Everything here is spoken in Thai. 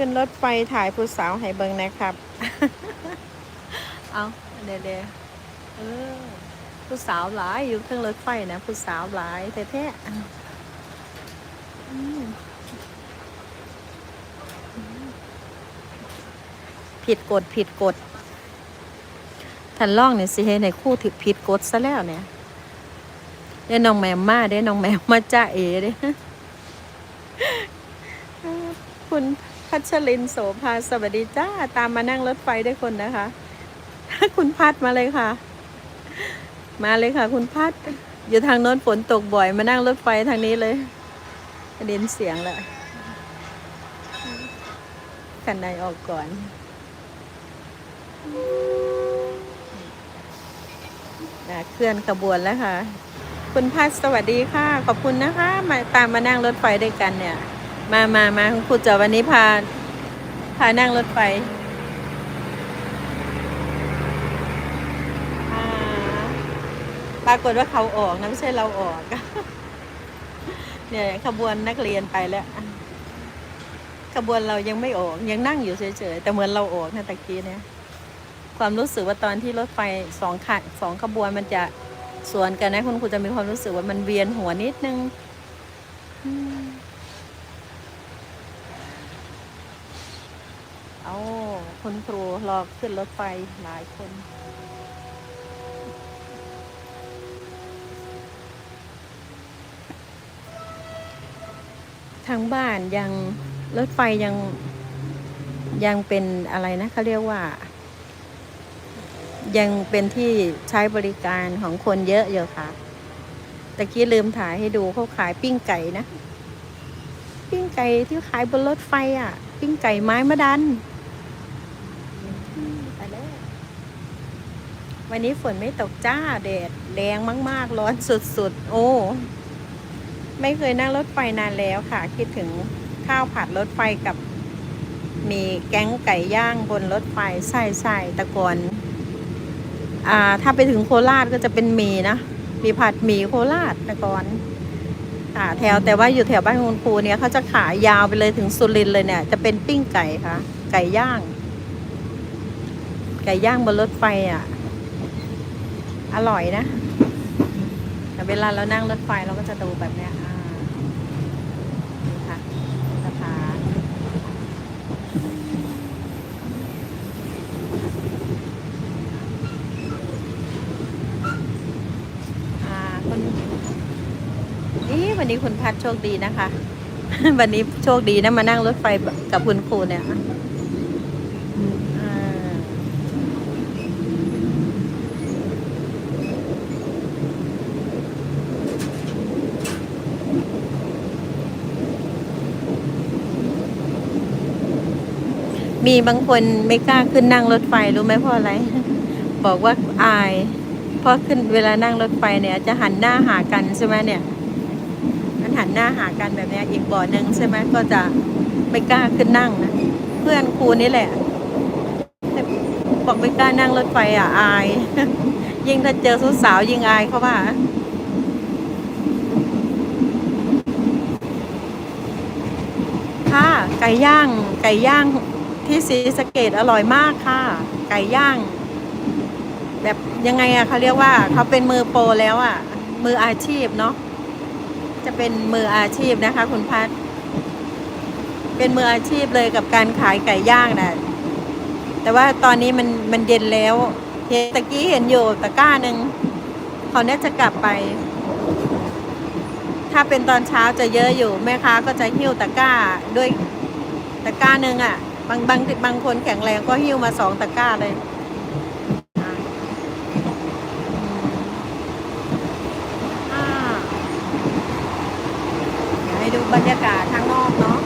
ขึ้นรถไฟถ่ายผู้สาวให้เบิงนะครับ เอาเดี๋ยวเดี๋ยวเออผู้สาวหลายอยู่เครื่องรถไฟนะผู้สาวหลายแท้ๆผิดกฎผิดกฎทันล่องเนี่ยสิเฮในคู่ถึกผิดกฎซะแล้วเนี่ยเด้น้องแมมมาเด้น้องแมมมาจ้าเอเด้คุณ พัชรินโสภาสวัสดีจ้า ตามมานั่งรถไฟด้วยคนนะคะ คุณพัดมาเลยค่ะ มาเลยค่ะ คุณพัด อยู่ทางโน้นฝนตกบ่อยมานั่งรถไฟทางนี้เลยเด็นเสียงแล้วกันในออกก่อนอะเคลื่อนขบวนแล้วค่ะ คุณพัดสวัสดีค่ะ ขอบคุณนะคะ มาตามมานั่งรถไฟด้วยกันเนี่ย มามามาคุณครูจะวันนี้พา พานั่งรถไฟอ่าปรากฏว่าเขาออกนะไม่ใช่เราออก เนี่ยขบวนนักเรียนไปแล้ว ขบวนเรายังไม่ออก ยังนั่งอยู่เฉยๆ แต่เหมือนเราออกนะตะกี้เนี่ย ความรู้สึกว่าตอนที่รถไฟสองขสองขบวนมันจะสวนกันนะคุณครูจะมีความรู้สึกว่ามันเวียนหัวนิดนึงอืม เอาคุณครูรอขึ้นรถไฟหลายคนทางบ้านยังรถไฟยังยังเป็นอะไรนะเขาเรียกว่า ยังเป็นที่ใช้บริการของคนเยอะอยู่ค่ะตะกี้ลืมถ่ายให้ดูเขาขายปิ้งไก่นะ ปิ้งไก่ที่ขายบนรถไฟอะ ปิ้งไก่ไม้มะดัน วันนี้ฝนไม่ตกจ้าแดดแรงมาก ๆ ร้อนสุด ๆ โอ้ ไม่เคยนั่งรถไฟนานแล้วค่ะ คิดถึงข้าวผัดรถไฟกับ มีแก๊งไก่ย่างบนรถไฟใช่ใช่ๆตะกอนอ่า ถ้าไปถึงโคราชก็จะเป็นหมีนะ มีผัดหมี่โคราชต่ก่อนค่ะแถวแต่ว่าอยู่แถวบ้านคุณครูเนี่ยเขาจะขายยาวไปเลยถึงสุรินเลยเนี่ย จะเป็นปิ้งไก่ค่ะ ไก่ย่าง ไก่ย่างบนรถไฟอะ อร่อยนะ แต่เวลาเรานั่งรถไฟเราก็จะดูแบบเนี้ยนะค่ะสะพานอ่าคุณนี่วันนี้คุณพัดโชคดีนะคะ วันนี้โชคดีนะมานั่งรถไฟกับคุณครูเนี่ย มีบางคนไม่กล้าขึ้นนั่งรถไฟรู้ไหมเพราะอะไร บอกว่าอาย เพราะขึ้นเวลานั่งรถไฟเนี่ย จะหันหน้าหากันใช่ไหมเนี่ย มันหันหน้าหากันแบบเนี้ยอีกบ่อหนึ่งใช่ไหมก็จะไม่กล้าขึ้นนั่งนะเพื่อนครูนี่แหละบอกไม่กล้านั่งรถไฟอะอาย ยิ่งถ้าเจอสาวยิ่งอายเขาว่าค่ะไก่ย่างไก่ย่าง ที่ศรีสะเกดอร่อยมากค่ะ ไก่ย่าง แบบยังไงอะเขาเรียกว่าเขาเป็นมือโปรแล้วอะมืออาชีพเนาะจะเป็นมืออาชีพนะคะ คุณพัดเป็นมืออาชีพเลยกับการขายไก่ย่างนะแต่ว่าตอนนี้มันมันเย็นแล้วเห็นตะกี้เห็นอยู่ตะก้าหนึ่งเขาเนี่ยจะกลับไป ถ้าเป็นตอนเช้าจะเยอะอยู่แม่ค้าก็จะหิ้วตะก้าด้วยตะก้าหนึ่งอะ บางบางบางคนแข็งแรงก็หิ้วมาสองตะกร้าเลยอ่าเดี๋ยวให้ดูบรรยากาศข้างนอกเนาะ